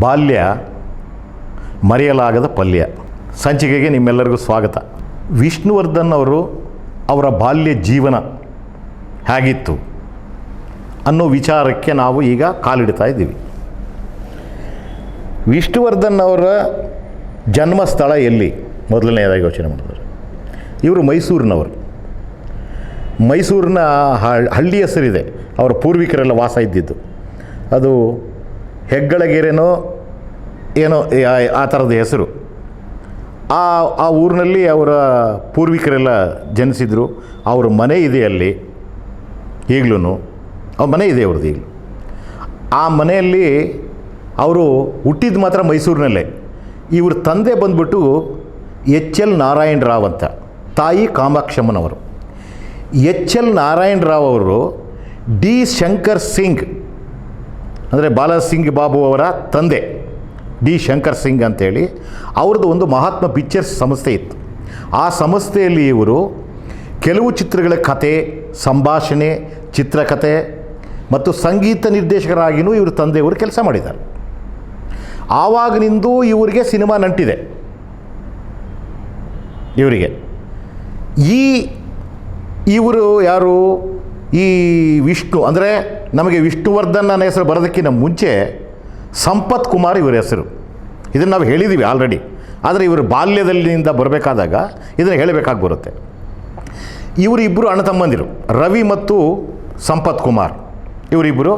ಬಾಲ್ಯ ಮರೆಯಲಾಗದ ಪಲ್ಯ. ಸಂಚಿಕೆಗೆ ನಿಮ್ಮೆಲ್ಲರಿಗೂ ಸ್ವಾಗತ. ವಿಷ್ಣುವರ್ಧನ್ ಅವರು ಅವರ ಬಾಲ್ಯ ಜೀವನ ಹೇಗಿತ್ತು ಅನ್ನೋ ವಿಚಾರಕ್ಕೆ ನಾವು ಈಗ ಕಾಲಿಡ್ತಾ ಇದ್ದೀವಿ. ವಿಷ್ಣುವರ್ಧನ್ ಅವರ ಜನ್ಮಸ್ಥಳ ಎಲ್ಲಿ? ಮೊದಲನೆಯದಾಗಿ ಯೋಚನೆ ಮಾಡಿದ್ರು. ಇವರು ಮೈಸೂರಿನವರು. ಮೈಸೂರಿನ ಹಳ್ಳಿ ಹೆಸರಿದೆ. ಅವರ ಪೂರ್ವಿಕರೆಲ್ಲ ವಾಸ ಇದ್ದಿದ್ದು. ಅದು ಹೆಗ್ಗಳಗೆರೆನೋ ಏನೋ ಆ- ಥರದ ಹೆಸರು. ಆ ಆ ಊರಿನಲ್ಲಿ ಅವರ ಪೂರ್ವಿಕರೆಲ್ಲ ಜನಿಸಿದರು. ಅವ್ರ ಮನೆ ಇದೆ ಅಲ್ಲಿ ಈಗಲೂ ಅವ್ರ ಮನೆ ಇದೆ ಅವ್ರದ್ದು ಈಗಲೂ. ಆ ಮನೆಯಲ್ಲಿ ಅವರು ಹುಟ್ಟಿದ್ದು ಮಾತ್ರ ಮೈಸೂರಿನಲ್ಲೇ. ಇವ್ರ ತಂದೆ ಬಂದ್ಬಿಟ್ಟು ಎಚ್ ಎಲ್ ನಾರಾಯಣ ರಾವ್ ಅಂತ, ತಾಯಿ ಕಾಮಾಕ್ಷಮ್ಮನವರು. ಎಚ್ ಎಲ್ ನಾರಾಯಣ ರಾವ್ ಅವರು ಡಿ. ಶಂಕರ್ ಸಿಂಗ್ ಅಂದರೆ ಬಾಲಾಸಿಂಗ್ ಬಾಬು ಅವರ ತಂದೆ ಡಿ ಶಂಕರ್ ಸಿಂಗ್ ಅಂತೇಳಿ, ಅವ್ರದ್ದು ಒಂದು ಮಹಾತ್ಮ ಪಿಕ್ಚರ್ಸ್ ಸಂಸ್ಥೆ ಇತ್ತು. ಆ ಸಂಸ್ಥೆಯಲ್ಲಿ ಇವರು ಕೆಲವು ಚಿತ್ರಗಳ ಕತೆ, ಸಂಭಾಷಣೆ ಚಿತ್ರಕಥೆ ಮತ್ತು ಸಂಗೀತ ನಿರ್ದೇಶಕರಾಗಿಯೂ ಇವರು ತಂದೆಯವರು ಕೆಲಸ ಮಾಡಿದ್ದಾರೆ. ಆವಾಗಿನಿಂದೂ ಇವರಿಗೆ ಸಿನಿಮಾ ನಂಟಿದೆ. ಇವರಿಗೆ. ಈ ಇವರು ಯಾರು? ಈ ವಿಷ್ಣು, ಅಂದರೆ ನಮಗೆ ವಿಷ್ಣುವರ್ಧನ್ ಅನ್ನೋ ಹೆಸರು ಬರೋದಕ್ಕಿಂತ ಮುಂಚೆ ಸಂಪತ್ ಕುಮಾರ್ ಇವರ ಹೆಸರು. ಇದನ್ನು ನಾವು ಹೇಳಿದ್ದೀವಿ ಆಲ್ರೆಡಿ ಆದರೆ ಇವರು ಬಾಲ್ಯದಲ್ಲಿಂದ ಬರಬೇಕಾದಾಗ ಇದನ್ನು ಹೇಳಬೇಕಾಗಿ ಬರುತ್ತೆ. ಇವರಿಬ್ಬರು ಅಣ್ಣ ತಮ್ಮಂದಿರು, ರವಿ ಮತ್ತು ಸಂಪತ್ ಕುಮಾರ್. ಇವರಿಬ್ಬರು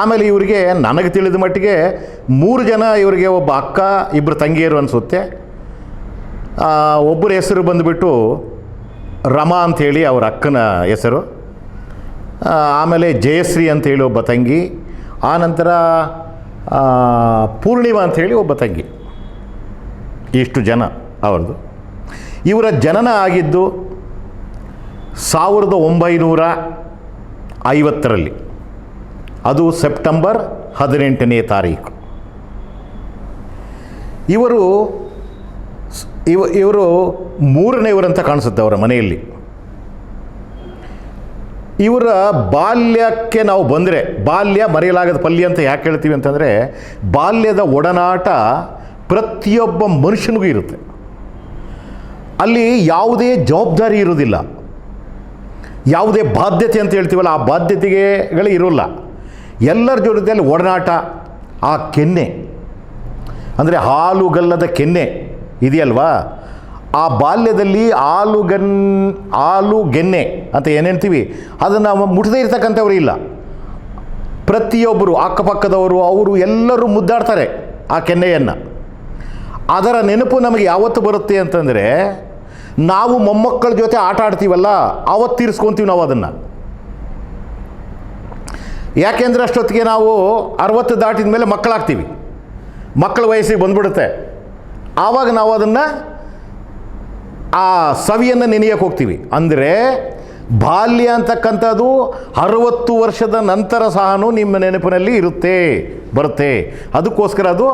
ಆಮೇಲೆ ಇವರಿಗೆ ನನಗೆ ತಿಳಿದ ಮಟ್ಟಿಗೆ ಮೂರು ಜನ ಇವರಿಗೆ ಒಬ್ಬ ಅಕ್ಕ ಇಬ್ಬರು ತಂಗಿಯರು ಅನಿಸುತ್ತೆ. ಒಬ್ಬರ ಹೆಸರು ಬಂದುಬಿಟ್ಟು ರಮಾ ಅಂಥೇಳಿ ಅವರ ಅಕ್ಕನ ಹೆಸರು. ಆಮೇಲೆ ಜಯಶ್ರೀ ಅಂಥೇಳಿ ಒಬ್ಬ ತಂಗಿ ಆನಂತರ ಪೂರ್ಣಿಮಾ ಹೇಳಿ ಒಬ್ಬ ತಂಗಿ. ಇಷ್ಟು ಜನ ಅವ್ರದ್ದು. ಇವರ ಜನನ ಆಗಿದ್ದು ಸಾವಿರದ ಒಂಬೈನೂರ ಐವತ್ತರಲ್ಲಿ. ಅದು ಸೆಪ್ಟೆಂಬರ್ ಹದಿನೆಂಟನೇ ತಾರೀಕು. ಇವರು ಇವ, ಇವರು ಮೂರನೇವರಂತ ಕಾಣಿಸುತ್ತೆ ಅವರ ಮನೆಯಲ್ಲಿ. ಇವರ ಬಾಲ್ಯಕ್ಕೆ ನಾವು ಬಂದರೆ, ಬಾಲ್ಯ ಮರೆಯಲಾಗದ ಪಲ್ಯ ಅಂತ ಯಾಕೆ ಹೇಳ್ತೀವಿ ಅಂತಂದರೆ, ಬಾಲ್ಯದ ಒಡನಾಟ ಪ್ರತಿಯೊಬ್ಬ ಮನುಷ್ಯನಿಗೂ ಇರುತ್ತೆ. ಅಲ್ಲಿ ಯಾವುದೇ ಜವಾಬ್ದಾರಿ ಇರೋದಿಲ್ಲ ಯಾವುದೇ ಬಾಧ್ಯತೆ ಅಂತ ಹೇಳ್ತೀವಲ್ಲ, ಆ ಬಾಧ್ಯತೆಗೆಗಳೇ ಇರೋಲ್ಲ ಎಲ್ಲರ ಜೊತೆಯಲ್ಲಿ ಒಡನಾಟ, ಆ ಕೆನ್ನೆ. ಅಂದರೆ ಹಾಲುಗಲ್ಲದ ಕೆನ್ನೆ ಇದೆಯಲ್ವಾ? ಆ ಬಾಲ್ಯದಲ್ಲಿ ಆಲುಗನ್, ಆಲುಗೆನ್ನೆ ಅಂತ ಏನು ಹೇಳ್ತೀವಿ? ಅದನ್ನು ಮುಟ್ಟದೇ ಇರ್ತಕ್ಕಂಥವ್ರು ಇಲ್ಲ. ಪ್ರತಿಯೊಬ್ಬರು ಅಕ್ಕಪಕ್ಕದವರು, ಅವರು ಎಲ್ಲರೂ ಮುದ್ದಾಡ್ತಾರೆ ಆ ಕೆನ್ನೆಯನ್ನು. ಅದರ ನೆನಪು ನಮಗೆ ಯಾವತ್ತು ಬರುತ್ತೆ ಅಂತಂದರೆ, ನಾವು ಮೊಮ್ಮಕ್ಕಳ ಜೊತೆ ಆಟ ಆಡ್ತೀವಲ್ಲ ಆವತ್ತು ತೀರಿಸ್ಕೊತೀವಿ ನಾವು ಅದನ್ನು. ಯಾಕೆಂದರೆ ಅಷ್ಟೊತ್ತಿಗೆ ನಾವು ಅರವತ್ತು ದಾಟಿದ ಮೇಲೆ ಮಕ್ಕಳಾಗ್ತೀವಿ. ಮಕ್ಕಳ ವಯಸ್ಸಿಗೆ ಬಂದ್ಬಿಡುತ್ತೆ. ಆವಾಗ ನಾವು ಅದನ್ನು ಆ ಸವಿಯನ್ನು ನೆನೆಯಕ್ಕೆ ಹೋಗ್ತೀವಿ. ಅಂದರೆ ಬಾಲ್ಯ ಅಂತಕ್ಕಂಥದ್ದು ಅರವತ್ತು ವರ್ಷದ ನಂತರ ಸಹ ನಿಮ್ಮ ನೆನಪಿನಲ್ಲಿ ಇರುತ್ತೆ, ಬರುತ್ತೆ. ಅದಕ್ಕೋಸ್ಕರ ಅದು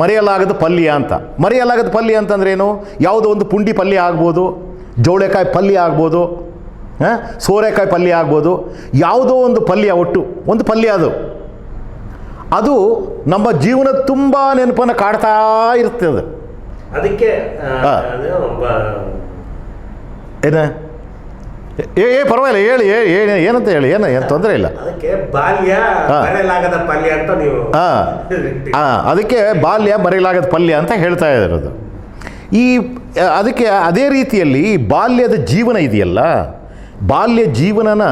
ಮರೆಯಲಾಗದ ಪಲ್ಯ ಅಂತ. ಮರೆಯಲಾಗದ ಪಲ್ಯ ಅಂತಂದ್ರೆ ಏನು? ಯಾವುದೋ ಒಂದು ಪುಂಡಿ ಪಲ್ಯ ಆಗ್ಬೋದು, ಜೋಳೆಕಾಯಿ ಪಲ್ಯ ಆಗ್ಬೋದು, ಹಾಂ? ಸೋರೆಕಾಯಿ ಪಲ್ಯ ಆಗ್ಬೋದು, ಯಾವುದೋ ಒಂದು ಪಲ್ಯ ಒಟ್ಟು, ಒಂದು ಪಲ್ಯ ಅದು. ಅದು ನಮ್ಮ ಜೀವನ ತುಂಬ ನೆನಪನ್ನು ಕಾಡ್ತಾ ಇರುತ್ತೆ ಅದು ಅದಕ್ಕೆ ಏನ? ಏ ಏ ಪರವಾಗಿಲ್ಲ ಹೇಳಿ ಏ- ಏ- ಏನಂತ ಹೇಳಿ ಏನು ಏನು ತೊಂದರೆ ಇಲ್ಲ. ಅದಕ್ಕೆ ಬಾಲ್ಯ ಹಾ. ಮರೆಯಲಾಗದ ಪಲ್ಯ ಅಂತ ನೀವು ಹಾಂ. ಹಾಂ ಅದಕ್ಕೆ ಬಾಲ್ಯ ಮರೆಯಲಾಗದ ಪಲ್ಯ ಅಂತ ಹೇಳ್ತಾ ಇರೋದು. ಈ ಅದಕ್ಕೆ ಅದೇ ರೀತಿಯಲ್ಲಿ ಬಾಲ್ಯದ ಜೀವನ ಇದೆಯಲ್ಲ ಬಾಲ್ಯ ಜೀವನನ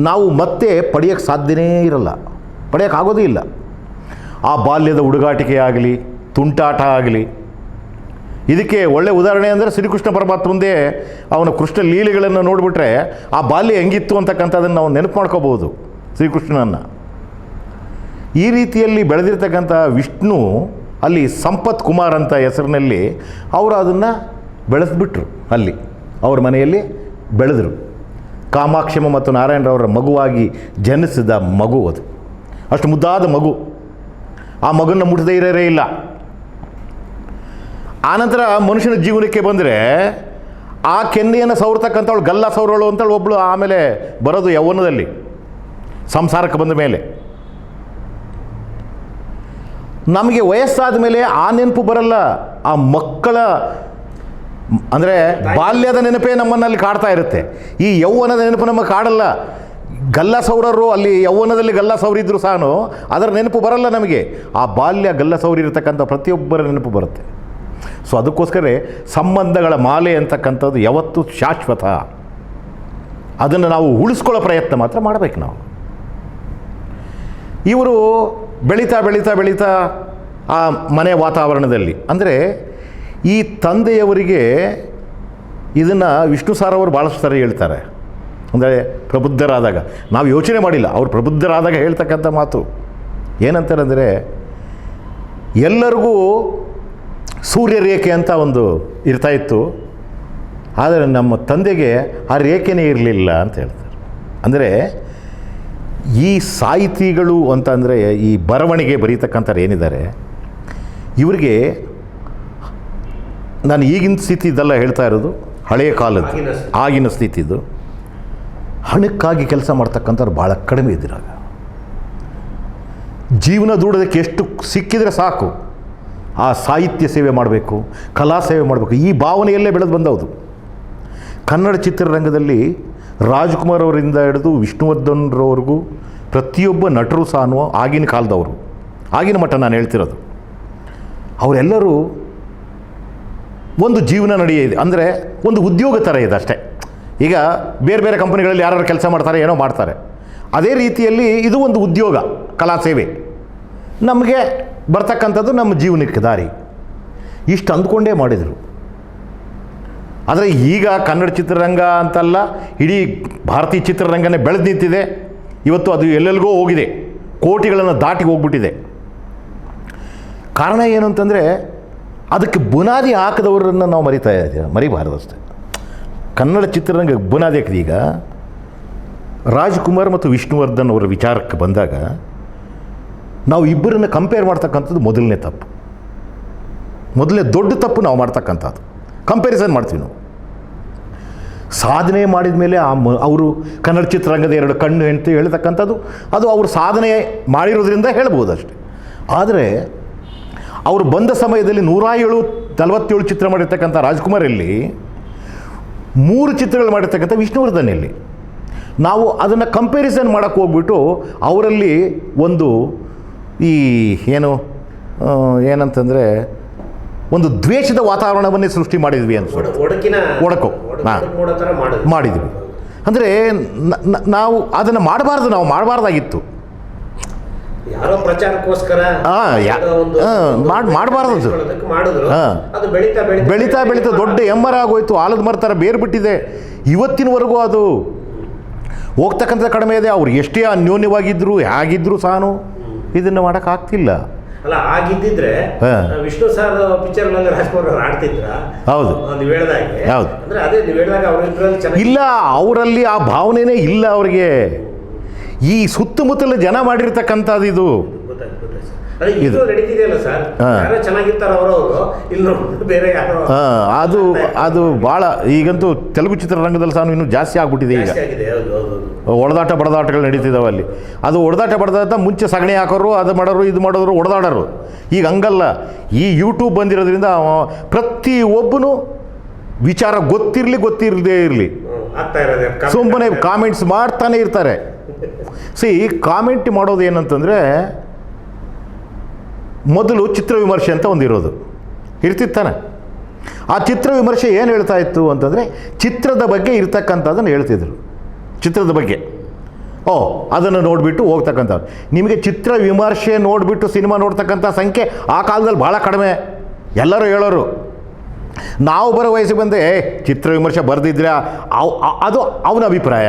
ನಾವು ಮತ್ತೆ ಪಡೆಯೋಕ್ಕೆ ಸಾಧ್ಯನೇ ಇರಲ್ಲ. ಪಡೆಯೋಕ್ಕಾಗೋದೇ ಇಲ್ಲ. ಆ ಬಾಲ್ಯದ ಹುಡುಗಾಟಿಕೆ ಆಗಲಿ ತುಂಟಾಟ ಆಗಲಿ ಇದಕ್ಕೆ ಒಳ್ಳೆ ಉದಾಹರಣೆ ಅಂದರೆ ಶ್ರೀಕೃಷ್ಣ ಪರಮಾತ್ಮಂದೇ ಅವನ ಕೃಷ್ಣ ಲೀಲೆಗಳನ್ನು ನೋಡಿಬಿಟ್ರೆ ಆ ಬಾಲ್ಯ ಹೆಂಗಿತ್ತು ಅಂತಕ್ಕಂಥದ್ದನ್ನು ನಾವು ನೆನಪು ಮಾಡ್ಕೋಬೋದು ಶ್ರೀಕೃಷ್ಣನನ್ನು. ಈ ರೀತಿಯಲ್ಲಿ ಬೆಳೆದಿರ್ತಕ್ಕಂಥ ವಿಷ್ಣು, ಅಲ್ಲಿ ಸಂಪತ್ ಕುಮಾರ್ ಅಂತ ಹೆಸರಿನಲ್ಲಿ ಅವರು ಅದನ್ನು ಬೆಳೆಸ್ಬಿಟ್ರು ಅಲ್ಲಿ. ಅವ್ರ ಮನೆಯಲ್ಲಿ ಬೆಳೆದರು. ಕಾಮಾಕ್ಷಮ ಮತ್ತು ನಾರಾಯಣರವರ ಮಗುವಾಗಿ ಜನಿಸಿದ ಮಗು ಅದು. ಅಷ್ಟು ಮುದ್ದಾದ ಮಗು. ಆ ಮಗನ ಮುಟ್ಟದೇ ಇರೋರೇ ಇಲ್ಲ. ಆನಂತರ ಮನುಷ್ಯನ ಜೀವನಕ್ಕೆ ಬಂದರೆ ಆ ಕೆನ್ನೆಯನ್ನು ಸವರ್ತಕ್ಕಂಥವಳು ಗಲ್ಲ ಸವರಳು ಅಂತೇಳಿ ಒಬ್ಬಳು ಆಮೇಲೆ ಬರೋದು ಯೌವನದಲ್ಲಿ, ಸಂಸಾರಕ್ಕೆ ಬಂದ ಮೇಲೆ. ನಮಗೆ ವಯಸ್ಸಾದ ಮೇಲೆ ಆ ನೆನಪು ಬರಲ್ಲ, ಆ ಮಕ್ಕಳ, ಅಂದರೆ ಬಾಲ್ಯದ ನೆನಪೇ ನಮ್ಮನ್ನಲ್ಲಿ ಕಾಡ್ತಾ ಇರುತ್ತೆ. ಈ ಯೌವನದ ನೆನಪು ನಮಗೆ ಕಾಡಲ್ಲ. ಗಲ್ಲ ಸೌರರು ಅಲ್ಲಿ ಯೌವನದಲ್ಲಿ ಗಲ್ಲ ಸೌರಿದ್ರು ಸಹ ಅದರ ನೆನಪು ಬರಲ್ಲ ನಮಗೆ. ಆ ಬಾಲ್ಯ ಗಲ್ಲ ಸೌರಿರ್ತಕ್ಕಂಥ ಪ್ರತಿಯೊಬ್ಬರ ನೆನಪು ಬರುತ್ತೆ. ಸೊ ಅದಕ್ಕೋಸ್ಕರ ಸಂಬಂಧಗಳ ಮಾಲೆ ಅಂತಕ್ಕಂಥದ್ದು ಯಾವತ್ತೂ ಶಾಶ್ವತ. ಅದನ್ನು ನಾವು ಉಳಿಸ್ಕೊಳ್ಳೋ ಪ್ರಯತ್ನ ಮಾತ್ರ ಮಾಡಬೇಕು ನಾವು. ಇವರು ಬೆಳೀತಾ ಬೆಳೀತಾ ಬೆಳೀತಾ ಆ ಮನೆ ವಾತಾವರಣದಲ್ಲಿ, ಅಂದರೆ ಈ ತಂದೆಯವರಿಗೆ ಇದನ್ನು ವಿಷ್ಣು ಸಾರ್ ಅವರು ಭಾಳಷ್ಟು ಹೇಳ್ತಾರೆ. ಅಂದರೆ ಪ್ರಬುದ್ಧರಾದಾಗ. ನಾವು ಯೋಚನೆ ಮಾಡಿಲ್ಲ, ಅವ್ರು ಪ್ರಬುದ್ಧರಾದಾಗ ಹೇಳ್ತಕ್ಕಂಥ ಮಾತು. ಏನಂತಾರೆ ಅಂದರೆ ಎಲ್ಲರಿಗೂ ಸೂರ್ಯ ರೇಖೆ ಅಂತ ಒಂದು ಇರ್ತಾ ಇತ್ತು. ಆದರೆ ನಮ್ಮ ತಂದೆಗೆ ಆ ರೇಖೆನೇ ಇರಲಿಲ್ಲ ಅಂತ ಹೇಳ್ತಾರೆ. ಅಂದರೆ ಈ ಸಾಹಿತಿಗಳು ಅಂತಂದರೆ ಈ ಬರವಣಿಗೆ ಬರೀತಕ್ಕಂಥವ್ರು ಏನಿದ್ದಾರೆ ಇವರಿಗೆ ನಾನು ಈಗಿನ ಸ್ಥಿತಿ ಇದೆಲ್ಲ ಹೇಳ್ತಾ ಇರೋದು ಹಳೆಯ ಕಾಲದ್ದು ಆಗಿನ ಸ್ಥಿತಿ. ಆಗಿನ ಸ್ಥಿತಿದು ಹಣಕ್ಕಾಗಿ ಕೆಲಸ ಮಾಡ್ತಕ್ಕಂಥವ್ರು ಭಾಳ ಕಡಿಮೆ ಇದ್ದಿರಾಗ. ಜೀವನ ದೂಡೋದಕ್ಕೆ ಎಷ್ಟು ಸಿಕ್ಕಿದರೆ ಸಾಕು. ಆ ಸಾಹಿತ್ಯ ಸೇವೆ ಮಾಡಬೇಕು, ಕಲಾ ಸೇವೆ ಮಾಡಬೇಕು. ಈ ಭಾವನೆಯಲ್ಲೇ ಬೆಳೆದು ಬಂದವುದು. ಕನ್ನಡ ಚಿತ್ರರಂಗದಲ್ಲಿ ರಾಜ್ಕುಮಾರ್ ಅವರಿಂದ ಹಿಡಿದು ವಿಷ್ಣುವರ್ಧನ್ರವರೆಗೂ ಪ್ರತಿಯೊಬ್ಬ ನಟರು ಸಹ ಆಗಿನ ಕಾಲದವರು, ಆಗಿನ ಮಟ್ಟ ನಾನು ಹೇಳ್ತಿರೋದು. ಅವರೆಲ್ಲರೂ ಒಂದು ಜೀವನ ನಡೆಯಿದೆ ಅಂದರೆ ಒಂದು ಉದ್ಯೋಗ ಥರ ಇದೆ ಅಷ್ಟೇ. ಈಗ ಬೇರೆ ಬೇರೆ ಕಂಪನಿಗಳಲ್ಲಿ ಯಾರು ಕೆಲಸ ಮಾಡ್ತಾರೆ, ಏನೋ ಮಾಡ್ತಾರೆ. ಅದೇ ರೀತಿಯಲ್ಲಿ ಇದು ಒಂದು ಉದ್ಯೋಗ, ಕಲಾ ಸೇವೆ. ನಮಗೆ ಬರ್ತಕ್ಕಂಥದ್ದು ನಮ್ಮ ಜೀವನಕ್ಕೆ ದಾರಿ. ಇಷ್ಟು ಅಂದ್ಕೊಂಡೇ ಮಾಡಿದರು. ಆದರೆ ಈಗ ಕನ್ನಡ ಚಿತ್ರರಂಗ ಅಂತಲ್ಲ, ಇಡೀ ಭಾರತೀಯ ಚಿತ್ರರಂಗನೇ ಬೆಳೆದು ನಿಂತಿದೆ. ಇವತ್ತು ಅದು ಎಲ್ಲೆಲ್ಲಿಗೋ ಹೋಗಿದೆ. ಕೋಟಿಗಳನ್ನು ದಾಟಿ ಹೋಗ್ಬಿಟ್ಟಿದೆ. ಕಾರಣ ಏನು ಅಂತಂದರೆ, ಅದಕ್ಕೆ ಬುನಾದಿ ಹಾಕಿದವರನ್ನು ನಾವು ಮರಿತಾ ಇದ್ದೀವಿ, ಮರಿಬಾರದು ಅಷ್ಟೇ. ಕನ್ನಡ ಚಿತ್ರರಂಗ ಬುನಾದಿ ಹಾಕಿದೆ ಈಗ ರಾಜ್ಕುಮಾರ್ ಮತ್ತು ವಿಷ್ಣುವರ್ಧನ್ ಅವರ ವಿಚಾರಕ್ಕೆ ಬಂದಾಗ ನಾವು ಇಬ್ಬರನ್ನು ಕಂಪೇರ್ ಮಾಡ್ತಕ್ಕಂಥದ್ದು ಮೊದಲನೇ ತಪ್ಪು. ಮೊದಲನೇ ದೊಡ್ಡ ತಪ್ಪು ನಾವು ಮಾಡ್ತಕ್ಕಂಥದ್ದು. ಕಂಪ್ಯಾರಿಸನ್ ಮಾಡ್ತೀವಿ ನಾವು. ಸಾಧನೆ ಮಾಡಿದ ಮೇಲೆ ಆ ಮ ಅವರು ಕನ್ನಡ ಚಿತ್ರರಂಗದ ಎರಡು ಕಣ್ಣು ಅಂತ ಹೇಳ್ತಕ್ಕಂಥದ್ದು, ಅದು ಅವರು ಸಾಧನೆ ಮಾಡಿರೋದ್ರಿಂದ ಹೇಳ್ಬೋದು ಅಷ್ಟೆ. ಆದರೆ, ಅವರು ಬಂದ ಸಮಯದಲ್ಲಿ ನೂರ ಏಳು ನಲವತ್ತೇಳು ಚಿತ್ರ ಮಾಡಿರ್ತಕ್ಕಂಥ ರಾಜ್ಕುಮಾರ್ ಇಲ್ಲಿ, ಮೂರು ಚಿತ್ರಗಳು ಮಾಡಿರ್ತಕ್ಕಂಥ ವಿಷ್ಣುವರ್ಧನ್ ಇಲ್ಲಿ. ನಾವು ಅದನ್ನು ಕಂಪ್ಯಾರಿಸನ್ ಮಾಡೋಕ್ಕೆ ಹೋಗ್ಬಿಟ್ಟು ಅವರಲ್ಲಿ ಒಂದು ಈ ಏನು ಏನಂತಂದರೆ ಒಂದು ದ್ವೇಷದ ವಾತಾವರಣವನ್ನೇ ಸೃಷ್ಟಿ ಮಾಡಿದ್ವಿ ಅನ್ಸುತ್ತೆ. ಒಡಕು. ಹಾಂ. ಹಾ. ಮಾಡಿದ್ವಿ. ಅಂದರೆ ನಾವು ಅದನ್ನು ಮಾಡಬಾರ್ದು ನಾವು ಮಾಡಬಾರ್ದಾಗಿತ್ತು. ಯಾರೋ ಪ್ರಚಾರಕ್ಕೋಸ್ಕರ ಮಾಡಿ ಮಾಡ್ಬಾರ್ದು. ಅದು ಬೆಳೀತಾ ಬೆಳೀತಾ ದೊಡ್ಡ ಎಮ್ಮರ ಆಗೋಯ್ತು ಆಲದ ಮರ ಥರ ಬೇರು ಬಿಟ್ಟಿದೆ ಇವತ್ತಿನವರೆಗೂ ಅದು ಹೋಗ್ತಕ್ಕಂಥ ಕಡಿಮೆ ಇದೆ. ಅವ್ರು ಎಷ್ಟೇ ಅನ್ಯೋನ್ಯವಾಗಿದ್ದರು ಹೇಗಿದ್ದರೂ ಸಹ ಇದನ್ನು ಮಾಡೋಕ್ಕಾಗ್ತಿಲ್ಲ ಅಲ್ಲ ಆಗಿದ್ದಿದ್ರೆ. ವಿಷ್ಣು ಸರ್ ಪಿಕ್ಚರ್ನಲ್ಲಿ ರಾಜ್ಕುಮಾರ್ ಅವ್ರು ಆಡ್ತಿದ್ರ ಹೌದು. ನೀವು ಹೇಳ್ದಾಗೆ ಹೌದು. ಅಂದ್ರೆ ಅದೇ ನೀವು ಹೇಳ್ದಾಗ ಅವ್ರಿಬ್ರಲ್ಲಿ ಚೆನ್ನಾಗಿ ಇಲ್ಲ ಅವರಲ್ಲಿ ಆ ಭಾವನೆನೇ ಇಲ್ಲ ಅವ್ರಿಗೆ ಈ ಸುತ್ತಮುತ್ತಲ ಜನ ಮಾಡಿರ್ತಕ್ಕಂಥದ್ದು ಇದು. ಅದೇ ಅದು ಅದು ಭಾಳ ಈಗಂತೂ ತೆಲುಗು ಚಿತ್ರರಂಗದಲ್ಲಿ ಸಹ ಇನ್ನೂ ಜಾಸ್ತಿ ಆಗ್ಬಿಟ್ಟಿದೆ ಈಗ. ಹೊಡೆದಾಟ ಬಡದಾಟಗಳು ನಡೀತಿದ್ದಾವೆ ಅಲ್ಲಿ. ಅದು ಒಡದಾಟ ಬಡದಾಟ ಮುಂಚೆ ಸಗಣಿ ಹಾಕೋರು ಅದು ಮಾಡೋರು ಇದು ಮಾಡೋರು ಒಡದಾಡೋರು. ಈಗ ಹಂಗಲ್ಲ. ಈ ಯೂಟ್ಯೂಬ್ ಬಂದಿರೋದ್ರಿಂದ ಪ್ರತಿ ಒಬ್ಬನು ವಿಚಾರ ಗೊತ್ತಿರಲಿ ಗೊತ್ತಿರದೇ ಇರಲಿ. ಸುಮ್ಮನೆ ಕಾಮೆಂಟ್ಸ್ ಮಾಡ್ತಾನೆ ಇರ್ತಾರೆ. ಸಿ ಕಾಮೆಂಟ್ ಮಾಡೋದು ಏನಂತಂದರೆ ಮೊದಲು ಚಿತ್ರ ವಿಮರ್ಶೆ ಅಂತ ಒಂದಿರೋದು ಇರ್ತಿತ್ತಾನೆ ಆ ಚಿತ್ರ ವಿಮರ್ಶೆ ಏನು ಹೇಳ್ತಾ ಇತ್ತು ಅಂತಂದರೆ ಚಿತ್ರದ ಬಗ್ಗೆ ಇರ್ತಕ್ಕಂಥದ್ದನ್ನು ಹೇಳ್ತಿದ್ರು. ಚಿತ್ರದ ಬಗ್ಗೆ. ಓ, ಅದನ್ನು ನೋಡಿಬಿಟ್ಟು ಹೋಗ್ತಕ್ಕಂಥದ್ದು ನಿಮಗೆ ಚಿತ್ರ ವಿಮರ್ಶೆ ನೋಡಿಬಿಟ್ಟು ಸಿನಿಮಾ ನೋಡ್ತಕ್ಕಂಥ ಸಂಖ್ಯೆ ಆ ಕಾಲದಲ್ಲಿ ಭಾಳ ಕಡಿಮೆ. ಎಲ್ಲರೂ ಹೇಳೋರು. ನಾವು ಬರೋ ವಯಸ್ಸಿಗೆ ಬಂದೆ ಚಿತ್ರ ವಿಮರ್ಶೆ ಬರೆದಿದ್ರೆ? ಅವು ಅದು ಅವನ ಅಭಿಪ್ರಾಯ.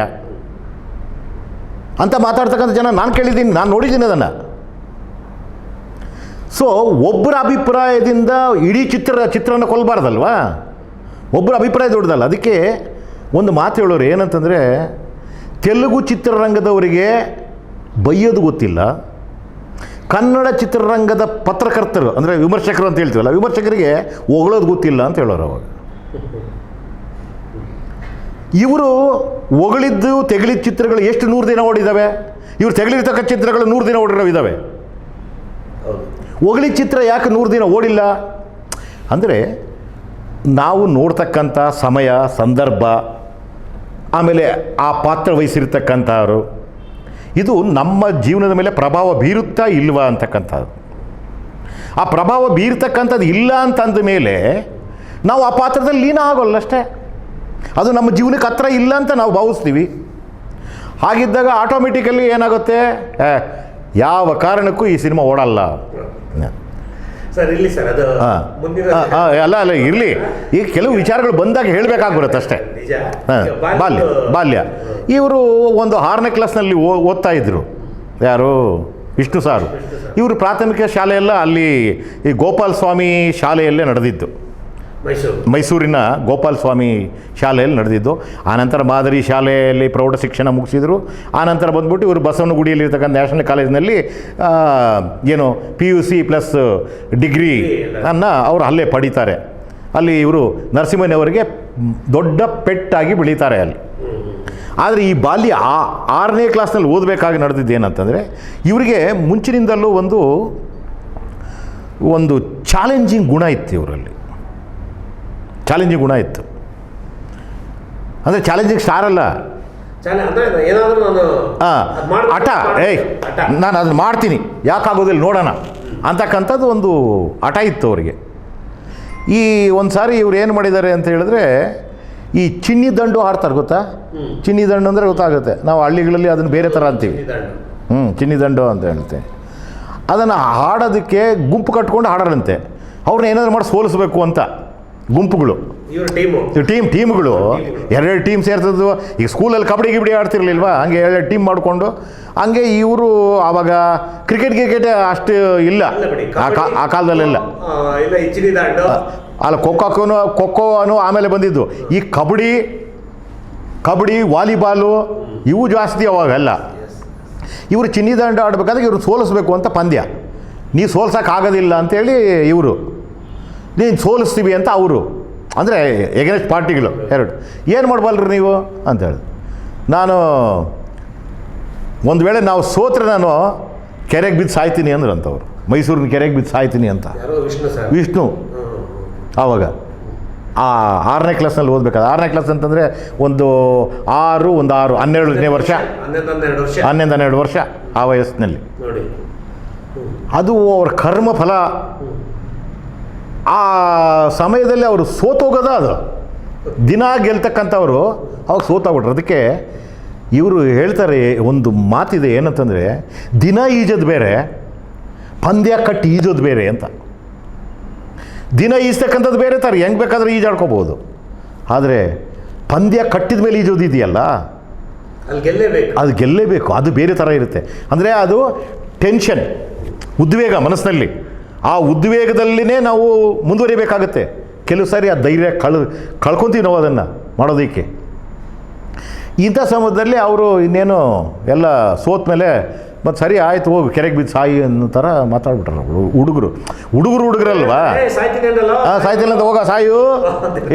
ಅಂತ ಮಾತಾಡ್ತಕ್ಕಂಥ ಜನ ನಾನು ಕೇಳಿದ್ದೀನಿ, ನಾನು ನೋಡಿದ್ದೀನಿ ಅದನ್ನು. ಸೊ ಒಬ್ಬರ ಅಭಿಪ್ರಾಯದಿಂದ ಇಡೀ ಚಿತ್ರ, ಚಿತ್ರನ ಕೊಲ್ಲಬಾರ್ದಲ್ವಾ ಒಬ್ಬರ ಅಭಿಪ್ರಾಯ ದೊಡ್ಡದಲ್ಲ. ಅದಕ್ಕೆ ಒಂದು ಮಾತು ಹೇಳೋರು ಏನಂತಂದರೆ, ತೆಲುಗು ಚಿತ್ರರಂಗದವರಿಗೆ ಬೈಯೋದು ಗೊತ್ತಿಲ್ಲ. ಕನ್ನಡ ಚಿತ್ರರಂಗದ ಪತ್ರಕರ್ತರು, ಅಂದರೆ ವಿಮರ್ಶಕರು ಅಂತ ಹೇಳ್ತೀವಲ್ಲ, ವಿಮರ್ಶಕರಿಗೆ ಹೊಗಳೋದು ಗೊತ್ತಿಲ್ಲ ಅಂತ ಹೇಳೋರು ಅವಾಗ. ಇವರು ಹೊಗಳಿದ್ದು, ತೆಗಳಿದ ಚಿತ್ರಗಳು ಎಷ್ಟು ನೂರು ದಿನ ಓಡಿದ್ದಾವೆ ಇವರು ತೆಗಳಿರ್ತಕ್ಕ ಚಿತ್ರಗಳು ನೂರು ದಿನ ಓಡಿರೋ ಇದ್ದಾವೆ ಒಗಳಿ ಚಿತ್ರ ಯಾಕೆ ನೂರು ದಿನ ಓಡಿಲ್ಲ? ಅಂದರೆ ನಾವು ನೋಡ್ತಕ್ಕಂಥ ಸಮಯ, ಸಂದರ್ಭ, ಆಮೇಲೆ ಆ ಪಾತ್ರ ವಹಿಸಿರ್ತಕ್ಕಂಥವ್ರು, ಇದು ನಮ್ಮ ಜೀವನದ ಮೇಲೆ ಪ್ರಭಾವ ಬೀರುತ್ತಾ ಇಲ್ವಾ ಅಂತಕ್ಕಂಥದ್ದು. ಆ ಪ್ರಭಾವ ಬೀರ್ತಕ್ಕಂಥದ್ದು ಇಲ್ಲ ಅಂತಂದ ಮೇಲೆ ನಾವು ಆ ಪಾತ್ರದಲ್ಲಿ ಲೀನ ಆಗೋಲ್ಲ ಅಷ್ಟೇ. ಅದು ನಮ್ಮ ಜೀವನಕ್ಕೆ ಹತ್ರ ಇಲ್ಲ ಅಂತ ನಾವು ಭಾವಿಸ್ತೀವಿ. ಹಾಗಿದ್ದಾಗ ಆಟೋಮೆಟಿಕಲಿ ಏನಾಗುತ್ತೆ? ಯಾವ ಕಾರಣಕ್ಕೂ ಈ ಸಿನಿಮಾ ಓಡಲ್ಲ. ಅಲ್ಲ ಅಲ್ಲ ಇರಲಿ. ಈಗ ಕೆಲವು ವಿಚಾರಗಳು ಬಂದಾಗ ಹೇಳಬೇಕಾಗ್ಬಿಡುತ್ತೆ ಅಷ್ಟೇ. ಬಾಲ್ಯ ಬಾಲ್ಯ. ಇವರು ಒಂದು ಆರನೇ ಕ್ಲಾಸ್ನಲ್ಲಿ ಓ- ಓದ್ತಾ ಇದ್ದರು ಯಾರು? ವಿಷ್ಣು ಸಾರು. ಇವರು ಪ್ರಾಥಮಿಕ ಶಾಲೆಯೆಲ್ಲ ಅಲ್ಲಿ ಈ ಗೋಪಾಲ ಸ್ವಾಮಿ ಶಾಲೆಯಲ್ಲೇ ನಡೆದಿದ್ದು. ಮೈಸೂರಿನ ಗೋಪಾಲ ಸ್ವಾಮಿ ಶಾಲೆಯಲ್ಲಿ ನಡೆದಿದ್ದು ಆನಂತರ ಮಾದರಿ ಶಾಲೆಯಲ್ಲಿ ಪ್ರೌಢ ಶಿಕ್ಷಣ ಮುಗಿಸಿದರು. ಆನಂತರ ಬಂದ್ಬಿಟ್ಟು ಇವರು ಬಸವನಗುಡಿಯಲ್ಲಿರ್ತಕ್ಕಂಥ ನ್ಯಾಷನಲ್ ಕಾಲೇಜಿನಲ್ಲಿ ಏನು P U C plus degree ಅನ್ನು ಅವರು ಅಲ್ಲೇ ಪಡೀತಾರೆ. ಅಲ್ಲಿ ಇವರು ನರಸಿಂಹನವರಿಗೆ ದೊಡ್ಡ ಪೆಟ್ಟಾಗಿ ಬೆಳೀತಾರೆ ಅಲ್ಲಿ. ಆದರೆ ಈ ಬಾಲ್ಯ ಆ ಆರನೇ ಕ್ಲಾಸ್ನಲ್ಲಿ ಓದಬೇಕಾಗಿ ನಡೆದಿದ್ದು ಏನಂತಂದರೆ ಇವರಿಗೆ ಮುಂಚಿನಿಂದಲೂ ಒಂದು ಒಂದು ಚಾಲೆಂಜಿಂಗ್ ಗುಣ ಇತ್ತು ಇವರಲ್ಲಿ. ಚಾಲೆಂಜಿಂಗ್ ಗುಣ ಇತ್ತು. ಅಂದರೆ ಚಾಲೆಂಜಿಂಗ್ ಸ್ಟಾರ್ ಅಲ್ಲ. ಹಾಂ ಹಠ ಏಯ್ ನಾನು ಅದನ್ನು ಮಾಡ್ತೀನಿ. ಯಾಕಾಗೋದಿಲ್ಲ ನೋಡೋಣ. ಅಂತಕ್ಕಂಥದ್ದು ಒಂದು ಹಠ ಇತ್ತು ಅವರಿಗೆ. ಈ ಒಂದು ಸಾರಿ ಇವ್ರು ಏನು ಮಾಡಿದ್ದಾರೆ ಅಂತ ಹೇಳಿದ್ರೆ ಈ ಚಿನ್ನಿ ದಂಡು ಆಡ್ತಾರೆ ಗೊತ್ತಾ? ಚಿನ್ನಿ ದಂಡು ಅಂದರೆ ಗೊತ್ತಾಗುತ್ತೆ. ನಾವು ಹಳ್ಳಿಗಳಲ್ಲಿ ಅದನ್ನು ಬೇರೆ ಥರ ಅಂತೀವಿ. ಹ್ಞೂ ಚಿನ್ನಿ ದಂಡು ಅಂತ ಹೇಳ್ತೀವಿ. ಅದನ್ನು ಹಾಡೋದಕ್ಕೆ ಗುಂಪು ಕಟ್ಕೊಂಡು ಹಾಡೋರಂತೆ. ಅವ್ರನ್ನ ಏನಾದರೂ ಮಾಡಿ ಸೋಲಿಸ್ಬೇಕು ಅಂತ. ಗುಂಪುಗಳು. ಟೀಮು. ಟೀಮ್ ಟೀಮ್ಗಳು. ಎರಡೆರಡು ಟೀಮ್ ಸೇರ್ತದ್ದು ಈಗ ಸ್ಕೂಲಲ್ಲಿ ಕಬಡ್ಡಿ ಗಿಬಡಿ ಆಡ್ತಿರ್ಲಿಲ್ವಾ? ಹಂಗೆ ಎರಡೆರಡು ಟೀಮ್ ಮಾಡಿಕೊಂಡು. ಹಂಗೆ ಇವರು ಆವಾಗ ಕ್ರಿಕೆಟ್ ಗಿಕೆಟ್ ಅಷ್ಟು ಇಲ್ಲ. ಆ ಕಾ ಆ ಕಾಲದಲ್ಲೆಲ್ಲ. ಅಲ್ಲ ಖೋಖೋನು ಖೋಖೋ ಅನ್ನೋ ಆಮೇಲೆ ಬಂದಿದ್ದು. ಈ ಕಬಡ್ಡಿ ಕಬಡ್ಡಿ ವಾಲಿಬಾಲು ಇವು ಜಾಸ್ತಿ ಅವಾಗಲ್ಲ. ಇವರು ಚಿನ್ನಿ ದಂಡ ಆಡಬೇಕಾದ್ರೆ ಇವರು ಸೋಲಿಸ್ಬೇಕು ಅಂತ ಪಂದ್ಯ. ನೀ ಸೋಲ್ಸೋಕ್ಕಾಗೋದಿಲ್ಲ ಅಂತೇಳಿ ಇವರು. ನೀನು ಸೋಲಿಸ್ತೀವಿ ಅಂತ ಅವರು. ಅಂದರೆ ಎಗನೆಸ್ಟ್ ಪಾರ್ಟಿಗಳು ಎರಡು. ಏನು ಮಾಡಬಲ್ರಿ ನೀವು? ಅಂತೇಳಿ ನಾನು ಒಂದು ವೇಳೆ ನಾವು ಸೋತ್ರೆ ನಾನು ಕೆರೆಗೆ ಬಿದ್ದು ಸಾಯ್ತೀನಿ ಅಂದ್ರೆ ಅಂತವ್ರು ಮೈಸೂರಿನ ಕೆರೆಗೆ ಬಿದ್ದು ಸಾಯ್ತೀನಿ ಅಂತ. ವಿಷ್ಣು ಆವಾಗ. ಆ ಆರನೇ ಕ್ಲಾಸ್ನಲ್ಲಿ ಓದಬೇಕಾದ್ರೆ ಆರನೇ ಕ್ಲಾಸ್ ಅಂತಂದರೆ ಒಂದು ಆರು ಒಂದು ಆರು ಹನ್ನೆರಡನೇ ವರ್ಷ. ಹನ್ನೊಂದು ಹನ್ನೆರಡು ವರ್ಷ. ಆ ವಯಸ್ಸಿನಲ್ಲಿ. ಅದು ಅವ್ರ ಕರ್ಮ ಫಲ ಆ ಸಮಯದಲ್ಲಿ ಅವರು ಸೋತೋಗೋದ ಅದು. ದಿನ ಗೆಲ್ತಕ್ಕಂಥವರು ಅವಾಗ ಸೋತಾಗ್ಬಿಟ್ರು. ಅದಕ್ಕೆ ಇವರು ಹೇಳ್ತಾರೆ ಒಂದು ಮಾತಿದೆ ಏನಂತಂದರೆ ದಿನ ಈಜೋದು ಬೇರೆ ಪಂದ್ಯ ಕಟ್ಟಿ ಈಜೋದು ಬೇರೆ ಅಂತ. ದಿನ ಈಜ್ತಕ್ಕಂಥದ್ದು ಬೇರೆ ಥರ ಹೆಂಗೆ ಬೇಕಾದ್ರೆ ಈಜಾಡ್ಕೋಬೋದು. ಆದರೆ ಪಂದ್ಯ ಕಟ್ಟಿದ ಮೇಲೆ ಈಜೋದು ಇದೆಯಲ್ಲ? ಅಲ್ಲಿ ಗೆಲ್ಲೇಬೇಕು. ಅದು ಗೆಲ್ಲೇಬೇಕು ಅದು ಬೇರೆ ಥರ ಇರುತ್ತೆ. ಅಂದರೆ ಅದು ಟೆನ್ಷನ್ ಉದ್ವೇಗ ಮನಸ್ಸಿನಲ್ಲಿ ಆ ಉದ್ವೇಗದಲ್ಲಿನೇ ನಾವು ಮುಂದುವರಿಬೇಕಾಗುತ್ತೆ. ಕೆಲವು ಸಾರಿ ಆ ಧೈರ್ಯ ಕಳ್ ಕಳ್ಕೊತೀವಿ ನಾವು ಅದನ್ನು ಮಾಡೋದಕ್ಕೆ. ಇಂಥ ಸಮಯದಲ್ಲಿ ಅವರು ಇನ್ನೇನು ಎಲ್ಲ ಸೋತ ಮೇಲೆ ಮತ್ತು ಸರಿ ಆಯ್ತು ಹೋಗಿ ಕೆರೆಗೆ ಬಿದ್ದು ಸಾಯಿ ಅನ್ನೋ ಥರ ಮಾತಾಡ್ಬಿಟ್ರೆ ಹುಡುಗರು. ಹುಡುಗರು ಹುಡುಗರಲ್ವಾ? ಹಾಂ ಸಾಯ್ತಿಲ್ಲ ಅಂತ ಹೋಗ ಸಾಯು.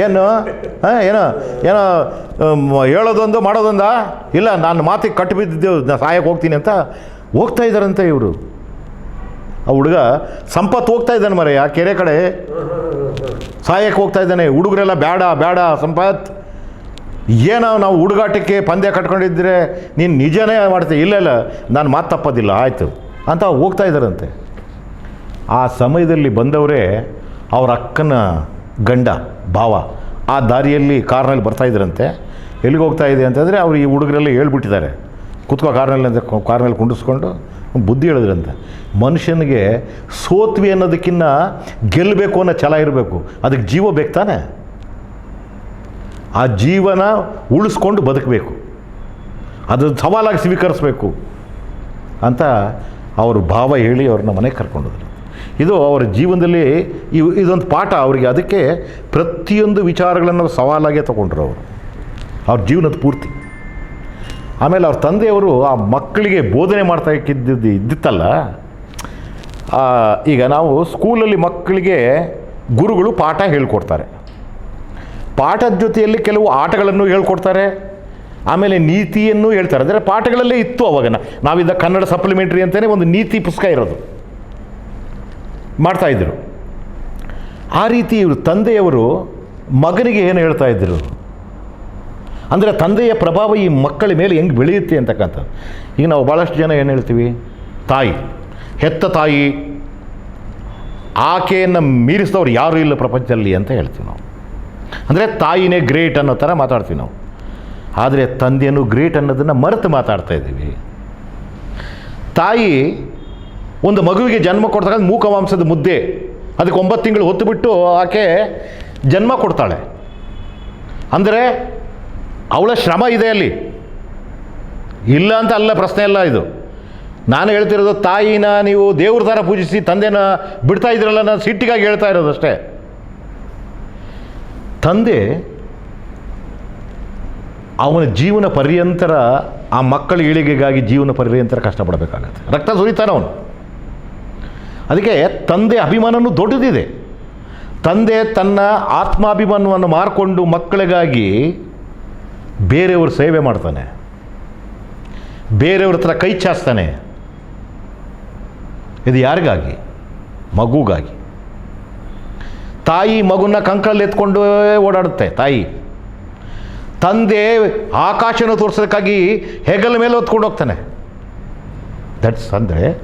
ಏನು? ಹಾಂ ಏನೋ? ಏನೋ ಹೇಳೋದೊಂದು ಮಾಡೋದೊಂದ? ಇಲ್ಲ ನಾನು ಮಾತಿಗೆ ಕಟ್ಟು ಬಿದ್ದಿದ್ದೆವು ನಾನು ಸಾಯಕ್ಕೆ ಹೋಗ್ತೀನಿ ಅಂತ ಹೋಗ್ತಾ ಇದ್ದಾರಂತೆ ಇವರು. ಆ ಹುಡುಗ ಸಂಪತ್ ಹೋಗ್ತಾ ಇದ್ದಾನೆ ಮರೆ, ಆ ಕೆರೆ ಕಡೆ. ಸಾಯಕ್ಕೆ ಹೋಗ್ತಾ ಇದ್ದಾನೆ, ಹುಡುಗರೆಲ್ಲ ಬೇಡ ಬೇಡ ಸಂಪತ್. ಏನೋ ನಾವು ಹುಡುಗಾಟಕ್ಕೆ ಪಂದ್ಯ ಕಟ್ಕೊಂಡಿದ್ರೆ ನೀನು ನಿಜನೇ ಮಾಡ್ತೀವಿ ಇಲ್ಲ ಇಲ್ಲ, ನಾನು ಮಾತು ತಪ್ಪೋದಿಲ್ಲ, ಆಯಿತು. ಅಂತ ಹೋಗ್ತಾ ಇದ್ದಾರಂತೆ. ಆ ಸಮಯದಲ್ಲಿ ಬಂದವರೇ ಅವ್ರ ಅಕ್ಕನ ಗಂಡ, ಭಾವ, ಆ ದಾರಿಯಲ್ಲಿ ಕಾರ್ನಲ್ಲಿ ಬರ್ತಾ ಇದ್ರಂತೆ ಎಲ್ಲಿಗೆ ಹೋಗ್ತಾ ಇದೆ ಅಂತಂದರೆ ಅವ್ರು ಈ ಹುಡುಗರೆಲ್ಲ ಹೇಳ್ಬಿಟ್ಟಿದ್ದಾರೆ. ಕುತ್ಕೋ ಕಾರ್ನಲ್ಲಿ ಅಂತ ಕಾರ್ನಲ್ಲಿ ಕುಂಡಿಸ್ಕೊಂಡು. ಬುದ್ಧಿ ಹೇಳಿದ್ರಂತೆ. ಮನುಷ್ಯನಿಗೆ ಸೋತ್ವಿ ಅನ್ನೋದಕ್ಕಿಂತ ಗೆಲ್ಲಬೇಕು ಅನ್ನೋ ಛಲ ಇರಬೇಕು. ಅದಕ್ಕೆ ಜೀವ ಬೇಕು ತಾನೆ? ಆ ಜೀವನ ಉಳಿಸ್ಕೊಂಡು ಬದುಕಬೇಕು. ಅದು ಸವಾಲಾಗಿ ಸ್ವೀಕರಿಸಬೇಕು ಅಂತ ಅವ್ರ ಭಾವ ಹೇಳಿ ಅವ್ರನ್ನ ಮನೆಗೆ ಕರ್ಕೊಂಡೋದ್ರು. ಇದು ಅವರ ಜೀವನದಲ್ಲಿ ಇವು ಇದೊಂದು ಪಾಠ ಅವರಿಗೆ. ಅದಕ್ಕೆ ಪ್ರತಿಯೊಂದು ವಿಚಾರಗಳನ್ನು ಸವಾಲಾಗೇ ತಗೊಂಡ್ರು ಅವರು. ಅವ್ರ ಜೀವನದ ಪೂರ್ತಿ. ಆಮೇಲೆ ಅವ್ರ ತಂದೆಯವರು ಆ ಮಕ್ಕಳಿಗೆ ಬೋಧನೆ ಮಾಡ್ತಾ ಇದ್ದಿದ್ದು ಇದ್ದಿತ್ತಲ್ಲ? ಈಗ ನಾವು ಸ್ಕೂಲಲ್ಲಿ ಮಕ್ಕಳಿಗೆ ಗುರುಗಳು ಪಾಠ ಹೇಳ್ಕೊಡ್ತಾರೆ. ಪಾಠದ ಜೊತೆಯಲ್ಲಿ ಕೆಲವು ಆಟಗಳನ್ನು ಹೇಳ್ಕೊಡ್ತಾರೆ. ಆಮೇಲೆ ನೀತಿಯನ್ನು ಹೇಳ್ತಾರೆ. ಅಂದರೆ ಪಾಠಗಳಲ್ಲೇ ಇತ್ತು ಅವಾಗ. ನಾವಿದ್ದ ಕನ್ನಡ ಸಪ್ಲಿಮೆಂಟ್ರಿ ಅಂತಲೇ ಒಂದು ನೀತಿ ಪುಸ್ತಕ ಇರೋದು. ಮಾಡ್ತಾಯಿದ್ರು ಆ ರೀತಿ ಇವರು ತಂದೆಯವರು ಮಗನಿಗೆ ಏನು ಹೇಳ್ತಾ ಇದ್ದರು ಅಂದರೆ ತಂದೆಯ ಪ್ರಭಾವ ಈ ಮಕ್ಕಳ ಮೇಲೆ ಹೆಂಗೆ ಬೆಳೆಯುತ್ತೆ ಅಂತಕ್ಕಂಥದ್ದು. ಈಗ ನಾವು ಭಾಳಷ್ಟು ಜನ ಏನು ಹೇಳ್ತೀವಿ? ತಾಯಿ. ಹೆತ್ತ ತಾಯಿ, ಆಕೆಯನ್ನು ಮೀರಿಸಿದವ್ರು ಯಾರೂ ಇಲ್ಲ ಪ್ರಪಂಚದಲ್ಲಿ ಅಂತ ಹೇಳ್ತೀವಿ ನಾವು. ಅಂದರೆ ತಾಯಿನೇ ಗ್ರೇಟ್ ಅನ್ನೋ ಥರ ಮಾತಾಡ್ತೀವಿ ನಾವು. ಆದರೆ ತಂದೆಯನ್ನು ಗ್ರೇಟ್ ಅನ್ನೋದನ್ನು ಮರೆತು ಮಾತಾಡ್ತಾ ಇದ್ದೀವಿ. ತಾಯಿ ಒಂದು ಮಗುವಿಗೆ ಜನ್ಮ ಕೊಡ್ತಕ್ಕಂಥ ಮೂಕಮಾಂಸದ ಮುದ್ದೆ, ಅದಕ್ಕೆ ಒಂಬತ್ತು ತಿಂಗಳು ಹೊತ್ತು ಬಿಟ್ಟು ಆಕೆ ಜನ್ಮ ಕೊಡ್ತಾಳೆ. ಅಂದರೆ ಅವಳ ಶ್ರಮ ಇದೆ ಅಲ್ಲಿ. ಇಲ್ಲ ಅಂತ ಅಲ್ಲ, ಪ್ರಶ್ನೆ ಅಲ್ಲ ಇದು. ನಾನು ಹೇಳ್ತಿರೋದು ತಾಯಿನ ನೀವು ದೇವ್ರ ಥರ ಪೂಜಿಸಿ ತಂದೆನ ಬಿಡ್ತಾ ಇದ್ರಲ್ಲ ನಾನು ಸಿಟ್ಟಿಗಾಗಿ ಹೇಳ್ತಾ ಇರೋದು ಅಷ್ಟೇ. ತಂದೆ ಅವನ ಜೀವನ ಪರ್ಯಂತರ ಆ ಮಕ್ಕಳ ಏಳಿಗೆಗಾಗಿ ಜೀವನ ಪರ್ಯಂತರ ಕಷ್ಟಪಡಬೇಕಾಗತ್ತೆ. ರಕ್ತ ಸುರಿತಾನೆ ಅವನು. ಅದಕ್ಕೆ ತಂದೆ ಅಭಿಮಾನನೂ ದೊಡ್ಡದಿದೆ. ತಂದೆ ತನ್ನ ಆತ್ಮಾಭಿಮಾನವನ್ನು ಮಾರಿಕೊಂಡು ಮಕ್ಕಳಿಗಾಗಿ ಬೇರೆಯವ್ರ ಸೇವೆ ಮಾಡ್ತಾನೆ. ಬೇರೆಯವ್ರ ಹತ್ರ ಕೈ ಚಾಚ್ತಾನೆ. ಇದು ಯಾರಿಗಾಗಿ? ಮಗುಗಾಗಿ. ತಾಯಿ ಮಗುನ ಕಂಕಳಲ್ಲಿ ಎತ್ಕೊಂಡು ಓಡಾಡುತ್ತೆ, ತಾಯಿ. ತಂದೆ ಆಕಾಶನ ತೋರಿಸೋದಕ್ಕಾಗಿ ಹೆಗಲ ಮೇಲೆ ಹೊತ್ಕೊಂಡು ಹೋಗ್ತಾನೆ. ದಟ್ಸ್ ಅಂದರೆ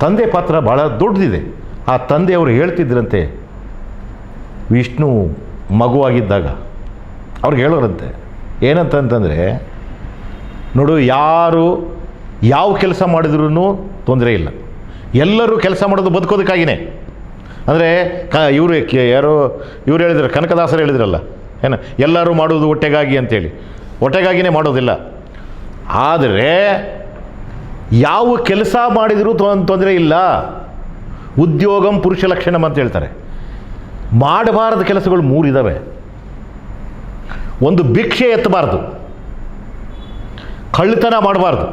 ತಂದೆ ಪಾತ್ರ ಭಾಳ ದೊಡ್ಡದಿದೆ. ಆ ತಂದೆಯವರು ಹೇಳ್ತಿದ್ರಂತೆ, ವಿಷ್ಣು ಮಗುವಾಗಿದ್ದಾಗ. ಅವ್ರಿಗೆ ಹೇಳೋರಂತೆ ಏನಂತಂತಂದರೆ, ನೋಡು, ಯಾರು ಯಾವ ಕೆಲಸ ಮಾಡಿದ್ರೂ ತೊಂದರೆ ಇಲ್ಲ. ಎಲ್ಲರೂ ಕೆಲಸ ಮಾಡೋದು ಬದುಕೋದಕ್ಕಾಗಿಯೇ ಅಂದರೆ, ಕ, ಇವರು ಯಾರೋ, ಇವ್ರು ಹೇಳಿದ್ರು, ಕನಕದಾಸರು ಹೇಳಿದ್ರಲ್ಲ, ಏನು, ಎಲ್ಲರೂ ಮಾಡೋದು ಹೊಟ್ಟೆಗಾಗಿ ಅಂತೇಳಿ. ಹೊಟ್ಟೆಗಾಗಿನೇ ಮಾಡೋದಿಲ್ಲ. ಆದರೆ, ಯಾವ ಕೆಲಸ ಮಾಡಿದರೂ ತೊಂದರೆ ಇಲ್ಲ. ಉದ್ಯೋಗಂ ಪುರುಷ ಲಕ್ಷಣಂ ಅಂತ ಹೇಳ್ತಾರೆ. ಮಾಡಬಾರದ ಕೆಲಸಗಳು ಮೂರಿದ್ದಾವೆ ಒಂದು ಭಿಕ್ಷೆ ಎತ್ತಬಾರ್ದು. ಕಳ್ಳತನ ಮಾಡಬಾರ್ದು.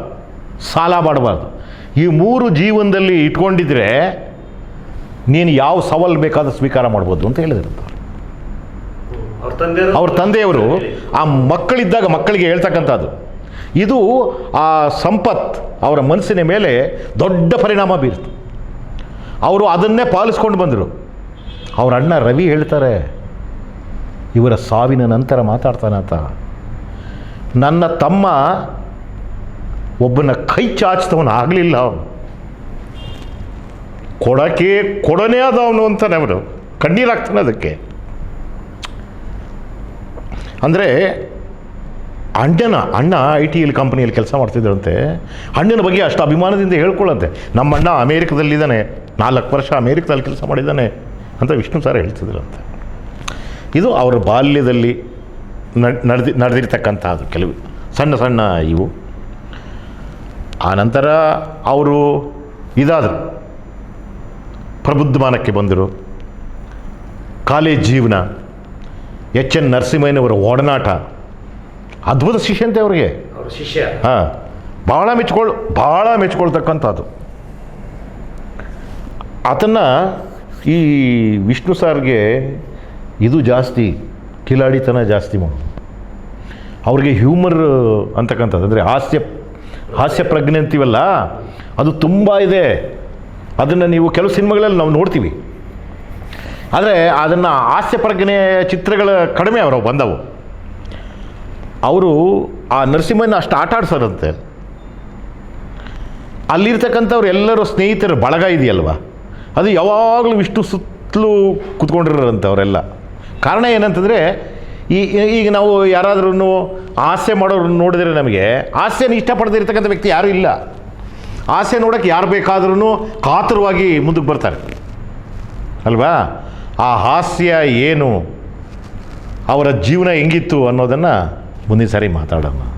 ಸಾಲ ಮಾಡಬಾರ್ದು. ಈ ಮೂರು ಜೀವನದಲ್ಲಿ ಇಟ್ಕೊಂಡಿದ್ರೆ ನೀನು ಯಾವ ಸವಾಲು ಬೇಕಾದ ಸ್ವೀಕಾರ ಮಾಡ್ಬೋದು ಅಂತ ಹೇಳಿದ್ರು. ಅವ್ರ ತಂದೆಯವರು ಅವ್ರ ತಂದೆಯವರು ಆ ಮಕ್ಕಳಿದ್ದಾಗ ಮಕ್ಕಳಿಗೆ ಹೇಳ್ತಕ್ಕಂಥದ್ದು. ಇದು ಆ ಸಂಪತ್ ಅವರ ಮನಸ್ಸಿನ ಮೇಲೆ ದೊಡ್ಡ ಪರಿಣಾಮ ಬೀರ್ತು. ಅವರು ಅದನ್ನೇ ಪಾಲಿಸ್ಕೊಂಡು ಬಂದರು. ಅವ್ರ ಅಣ್ಣ ರವಿ ಹೇಳ್ತಾರೆ ಇವರ ಸಾವಿನ ನಂತರ ಮಾತಾಡ್ತಾನಂತ. ನನ್ನ ತಮ್ಮ ಒಬ್ಬನ ಕೈ ಚಾಚ್ತವನು ಆಗಲಿಲ್ಲ ಅವನು. ಕೊಡಕ್ಕೆ ಕೊಡನೇ ಆದ ಅವನು ಅಂತಾನೆ ಅವನು. ಕಣ್ಣೀರಾಗ್ತಾನೆ ಅದಕ್ಕೆ. ಅಂದರೆ ಅಣ್ಣನ, ಅಣ್ಣ ಐ ಟಿ ಎಲ್ ಕಂಪ್ನಿಯಲ್ಲಿ ಕೆಲಸ ಮಾಡ್ತಿದ್ದರಂತೆ ಅಣ್ಣನ ಬಗ್ಗೆ ಅಷ್ಟು ಅಭಿಮಾನದಿಂದ ಹೇಳ್ಕೊಳ್ಳಂತೆ. ನಮ್ಮ ಅಣ್ಣ ಅಮೇರಿಕದಲ್ಲಿದ್ದಾನೆ. ನಾಲ್ಕು ವರ್ಷ ಅಮೇರಿಕದಲ್ಲಿ ಕೆಲಸ ಮಾಡಿದ್ದಾನೆ ಅಂತ ವಿಷ್ಣು ಸರ್ ಹೇಳ್ತಿದ್ರಂತೆ. ಇದು ಅವರ ಬಾಲ್ಯದಲ್ಲಿ ನಡೆದಿ ನಡೆದಿರ್ತಕ್ಕಂಥದ್ದು ಕೆಲವು ಸಣ್ಣ ಸಣ್ಣ ಇವು. ಆ ನಂತರ ಅವರು ಇದಾದರು. ಪ್ರಬುದ್ಧಮಾನಕ್ಕೆ ಬಂದರು. ಕಾಲೇಜ್ ಜೀವನ ಎಚ್ ಎನ್ ನರಸಿಂಹಯ್ಯನವರ ಒಡನಾಟ. ಅದ್ಭುತ ಶಿಷ್ಯ ಅಂತೆ ಅವರಿಗೆ. ಅವ್ರ ಶಿಷ್ಯ. ಹಾಂ ಭಾಳ ಮೆಚ್ಕೊಳ್ ಭಾಳ ಮೆಚ್ಕೊಳ್ತಕ್ಕಂಥದ್ದು. ಅದನ್ನು ಈ ವಿಷ್ಣು ಸಾರ್ಗೆ ಇದು ಜಾಸ್ತಿ, ಕಿಲಾಡಿತನ ಜಾಸ್ತಿ ಮಾಡು ಅವ್ರಿಗೆ ಹ್ಯೂಮರ್ ಅಂತಕ್ಕಂಥದ್ದು, ಅಂದರೆ ಹಾಸ್ಯ ಹಾಸ್ಯ ಪ್ರಜ್ಞೆ ಅಂತೀವಲ್ಲ, ಅದು ತುಂಬ ಇದೆ. ಅದನ್ನು ನೀವು ಕೆಲವು ಸಿನಿಮಾಗಳಲ್ಲಿ ನಾವು ನೋಡ್ತೀವಿ. ಆದರೆ ಅದನ್ನು ಹಾಸ್ಯ ಪ್ರಜ್ಞೆ ಚಿತ್ರಗಳ ಕಡಿಮೆ ಅವರು ಬಂದವು. ಅವರು ಆ ನರಸಿಂಹನ ಅಷ್ಟು ಆಟ ಆಡ್ಸೋರಂತೆ ಅಲ್ಲಿರ್ತಕ್ಕಂಥವ್ರು ಎಲ್ಲರೂ ಸ್ನೇಹಿತರ, ಬಳಗ ಇದೆಯಲ್ವ? ಅದು ಯಾವಾಗಲೂ ವಿಷ್ಣು ಸುತ್ತಲೂ ಕುತ್ಕೊಂಡಿರೋರಂತೆ ಅವರೆಲ್ಲ. ಕಾರಣ ಏನಂತಂದರೆ, ಈ, ಈಗ ನಾವು ಯಾರಾದ್ರೂ ಆಸೆ ಮಾಡೋರು ನೋಡಿದ್ರೆ ನಮಗೆ ಹಾಸ್ಯನ ಇಷ್ಟಪಡದಿರ್ತಕ್ಕಂಥ ವ್ಯಕ್ತಿ ಯಾರೂ ಇಲ್ಲ. ಆಸೆ ನೋಡೋಕ್ಕೆ ಯಾರು ಬೇಕಾದ್ರೂ ಕಾತುರವಾಗಿ ಮುಂದಕ್ಕೆ ಬರ್ತಾರೆ. ಅಲ್ವಾ? ಆ ಹಾಸ್ಯ ಏನು? ಅವರ ಜೀವನ ಹೆಂಗಿತ್ತು ಅನ್ನೋದನ್ನು ಮುಂದಿನ ಸಾರಿ ಮಾತಾಡೋಣ.